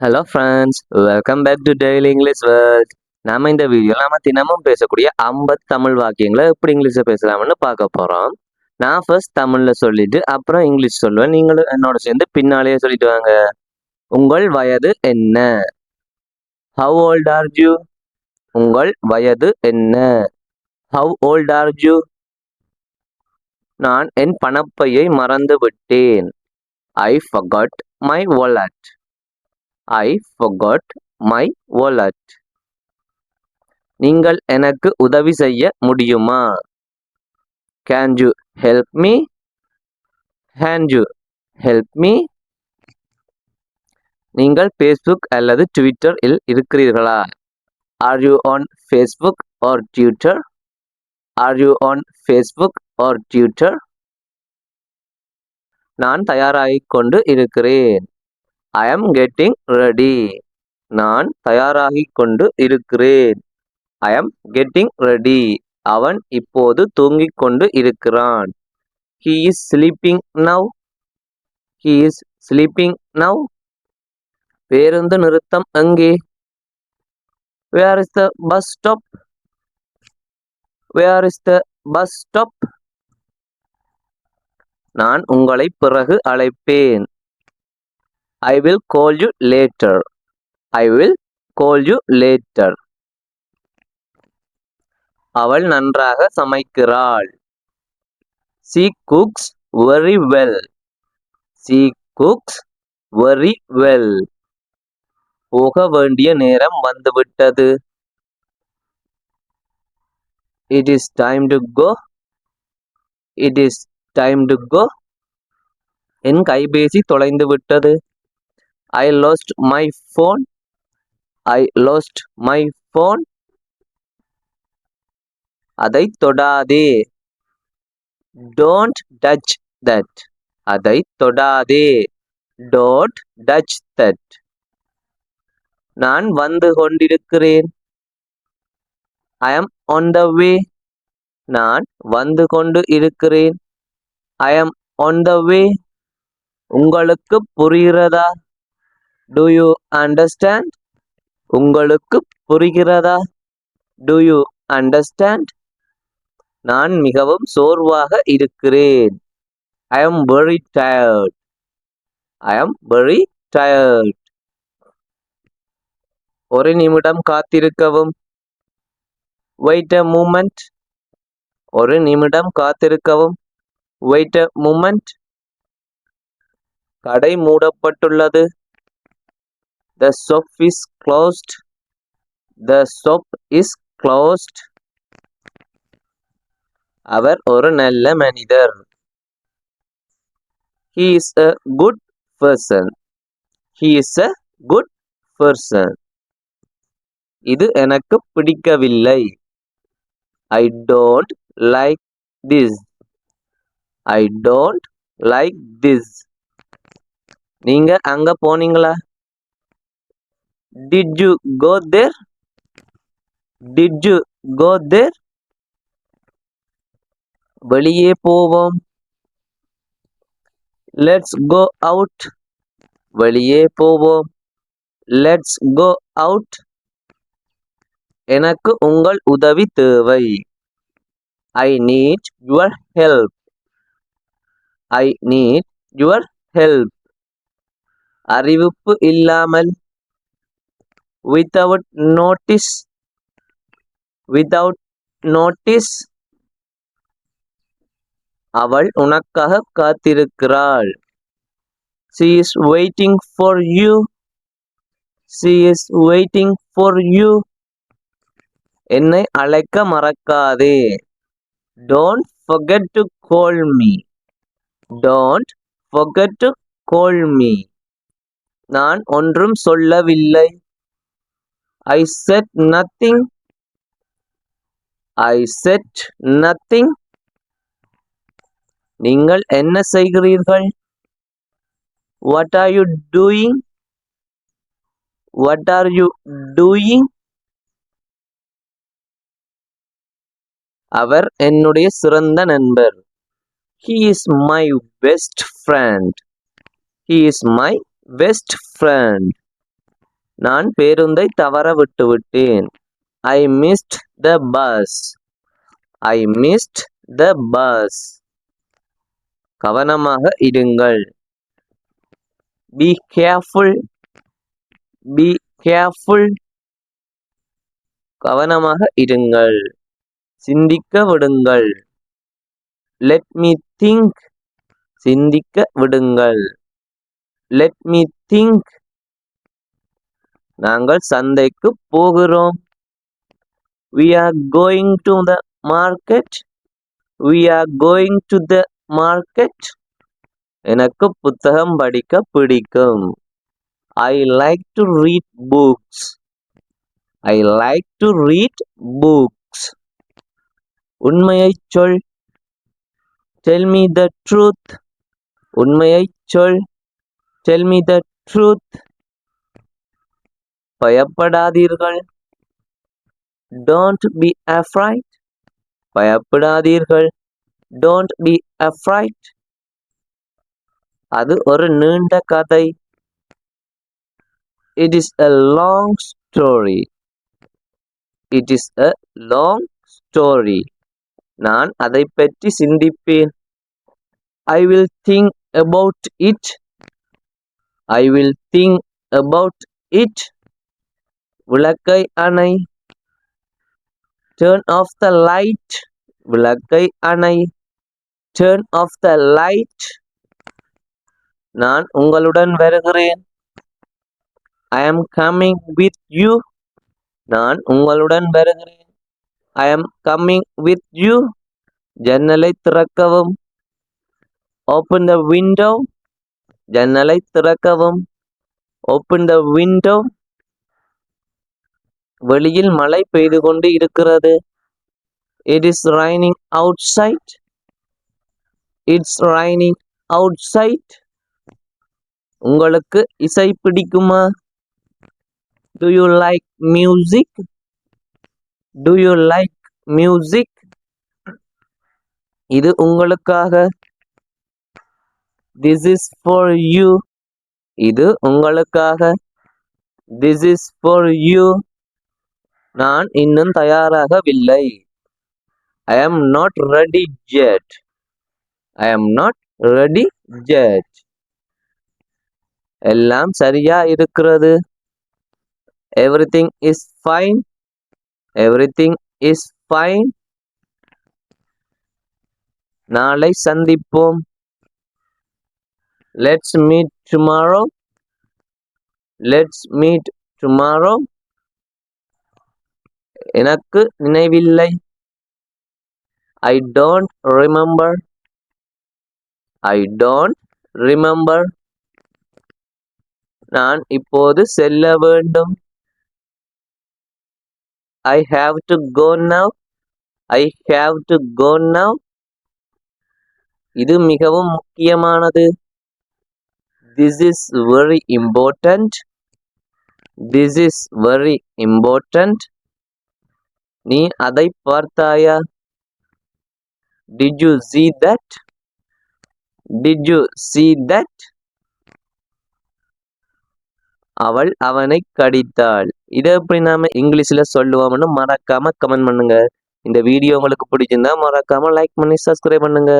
Hello friends welcome back to daily English world நாம இந்த வீடியோவில் நம்ம தினமும் பேசக்கூடிய ஐம்பது தமிழ் வாக்கியங்களை எப்படி இங்கிலீஷில் பேசலாம்னு பார்க்க போகிறோம் நான் ஃபர்ஸ்ட் தமிழில் சொல்லிட்டு அப்புறம் இங்கிலீஷ் சொல்லுவேன். நீங்களும் என்னோட சேர்ந்து பின்னாலேயே சொல்லிட்டு வாங்க. உங்கள் வயது என்ன? ஹவ் ஓல்ட் ஆர் ஜூ உங்கள் வயது என்ன? ஹவ் ஓல்ட் ஆர் ஜூ நான் என் பணப்பையை மறந்து விட்டேன் I forgot my wallet I forgot my wallet நீங்கள் எனக்கு உதவி செய்ய முடியுமா? Can you help me can you help me நீங்கள் ஃபேஸ்புக் அல்லது ட்விட்டர் இல் இருக்கிறீர்களா? Are you on Facebook or Twitter are you on Facebook or Twitter நான் தயாராகிக் கொண்டு இருக்கிறேன். ஐ எம் கெட்டிங் ரெடி நான் தயாராகி கொண்டு இருக்கிறேன். ஐ எம் கெட்டிங் ரெடி அவன் இப்போது தூங்கிக் கொண்டு இருக்கிறான். He is sleeping now he is sleeping now பேருந்து நிறுத்தம் எங்கே? Where is the bus stop where is the bus stop நான் உங்களை பிறகு அழைப்பேன். I will call you later I will call you later அவள் நன்றாக சமைக்கிறாள். She cooks very well she cooks very well போக வேண்டிய நேரம் வந்துவிட்டது. It is time to go it is time to go என் கைபேசி தொலைந்து விட்டது I lost my phone I lost my phone அதை தொடாதே. டோன்ட் டச் தட் அதை தொடாதே. டோன்ட் டச் தட் நான் வந்து கொண்டிருக்கிறேன். ஐ எம் ஆன் த வே நான் வந்து கொண்டு இருக்கிறேன். ஐ எம் ஆன் த வே உங்களுக்கு புரிகிறதா? டு யூ அண்டர்ஸ்டாண்ட் உங்களுக்கு புரிகிறதா? டு யூ அண்டர்ஸ்டாண்ட் நான் மிகவும் சோர்வாக இருக்கிறேன். I am very tired I am very tired ஒரு நிமிடம் காத்திருக்கவும். வெயிட் அ மூமெண்ட் ஒரு நிமிடம் காத்திருக்கவும். வெயிட் அ மூமெண்ட் கடை மூடப்பட்டுள்ளது. The shop is closed. The shop is closed. அவர் ஒரு நல்ல மனிதர் he is a good person he is a good person இது எனக்கு பிடிக்கவில்லை I don't like this I don't like this நீங்க அங்க போனீங்களா Did you go there? Did you go there? வெளியே போவோம். லெட்ஸ் கோ அவுட் வெளியே போவோம். லெட்ஸ் கோ அவுட் எனக்கு உங்கள் உதவி தேவை. I need your help I need your help அறிவிப்பு இல்லாமல் without notice without notice அவள் உனக்காக காத்திருக்கிறாள் she is waiting for you she is waiting for you என்னை அழைக்க மறக்காதே don't forget to call me don't forget to call me நான் ஒன்றும் சொல்லவில்லை I said nothing. I said nothing. நீங்கள் என்ன செய்கிறீர்கள் What are you doing? What are you doing? அவர் என்னுடைய சிறந்த நண்பர் He is my best friend. He is my best friend. நான் பேருந்தை தவற விட்டுவிட்டேன். I missed the bus I missed the bus கவனமாக இருங்கள். பி கேர்ஃபுல் பி கேர்ஃபுல் கவனமாக இருங்கள். சிந்திக்க விடுங்கள். லெட் மீ திங்க் சிந்திக்க விடுங்கள். லெட் மீ திங்க் நாங்கள் சந்தைக்கு போகிறோம். We are going to the market we are going to the market எனக்கு புத்தகம் படிக்க பிடிக்கும். I like to read books I like to read books உண்மையை சொல். டெல் மீ த ட்ரூத் உண்மையை சொல். டெல் மீ த ட்ரூத் பயப்படாதீர்கள். டோன்ட் பி அஃப்ரைட் பயப்படாதீர்கள். டோன்ட் பி அஃப்ரைட் அது ஒரு நீண்ட கதை. It is a long story it is a long story நான் அதை பற்றி சிந்திப்பேன். I will think about it I will think about it விளக்கை அணை. டேர்ன் ஆஃப் த லைட் விளக்கை அணை. டேர்ன் ஆஃப் த லைட் நான் உங்களுடன் வருகிறேன். I am coming with you நான் உங்களுடன் வருகிறேன். I am coming with you ஜன்னலை திறக்கவும். ஓப்பன் த விண்டோ ஜன்னலை திறக்கவும். ஓப்பன் த விண்டோ வெளியில் மழை பெய்து கொண்டு இருக்கிறது. It is raining outside it's raining outside உங்களுக்கு இசை பிடிக்குமா? Do you like music do you like music இது உங்களுக்காக. திஸ் இஸ் ஃபார் யூ இது உங்களுக்காக. திஸ் இஸ் ஃபார் யூ நான் இன்னும் தயாராகவில்லை. I am not ready yet I am not ready yet எல்லாம் சரியா இருக்கிறது. Everything is fine everything is fine நாளை சந்திப்போம். Let's meet tomorrow let's meet tomorrow எனக்கு நினைவில்லை. I don't remember I don't remember நான் இப்போது செல்ல வேண்டும். I have to go now I have to go now இது மிகவும் முக்கியமானது. This is very important this is very important நீ அதை பார்த்தாயா? Did you see that did you see that அவள் அவனை கடித்தாள். இதை எப்படி நாம இங்கிலீஷ்ல சொல்லுவோம்னு மறக்காம கமெண்ட் பண்ணுங்க. இந்த வீடியோ உங்களுக்கு பிடிச்சிருந்தா மறக்காம லைக் பண்ணி சப்ஸ்கிரைப் பண்ணுங்க.